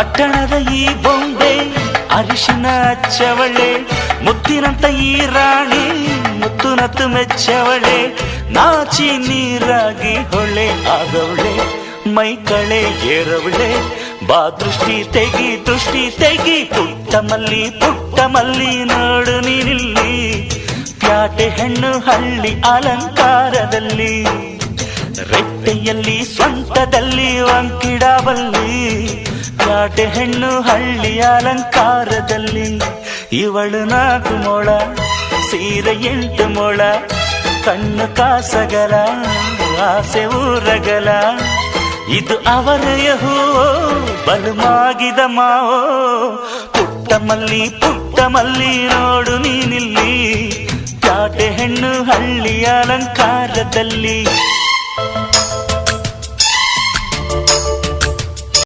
ಪಟ್ಟಣದ ಈ ಬೊಂಬೆ, ಅರಿಶಿನ ಚವಳೆ, ಮುತ್ತಿನಂತ ಈ ರಾಣಿ ಮುತ್ತು ನತ್ತು ಮೆಚ್ಚವಳೆ, ನಾಚಿ ನೀರಾಗಿ ಹೊಳೆ ಆದವಳೆ, ಮೈ ಕಳೆ ಏರವಳೆ, ಬಾ ದೃಷ್ಟಿ ತೆಗಿ ದೃಷ್ಟಿ ತೆಗಿ, ಪುಟ್ಟ ಮಲ್ಲಿ ಪುಟ್ಟ ಮಲ್ಲಿ ನೋಡು ನೀನಿಲ್ಲಿ, ಪ್ಯಾಟೆ ಹೆಣ್ಣು ಹಳ್ಳಿ ಅಲಂಕಾರದಲ್ಲಿ, ರೆಟ್ಟೆಯಲ್ಲಿ ಸ್ವಂತದಲ್ಲಿ ವಂಕಿಡಬಲ್ಲಿ ಪ್ಯಾಟೆ ಹೆಣ್ಣು ಹಳ್ಳಿ ಅಲಂಕಾರದಲ್ಲಿ ಇವಳು ನಾಲ್ಕು ಮೊಳ, ಸೀರೆ ಎಂಟು ಮೊಳ, ಕಣ್ಣು ಕಾಸಗಲ, ಆಸೆ ಊರಗಲ. ಇದು ಅವರೆಯ ಹೂವೋ ಬಲುಮಾಗಿದ ಮಾವೋ. ಪುಟ್ಟ ಮಲ್ಲಿ ಪುಟ್ಟ ಮಲ್ಲಿ ನೋಡು ನೀನಿಲ್ಲಿ. ಕಾಟೆ ಹೆಣ್ಣು ಹಳ್ಳಿ ಅಲಂಕಾರದಲ್ಲಿ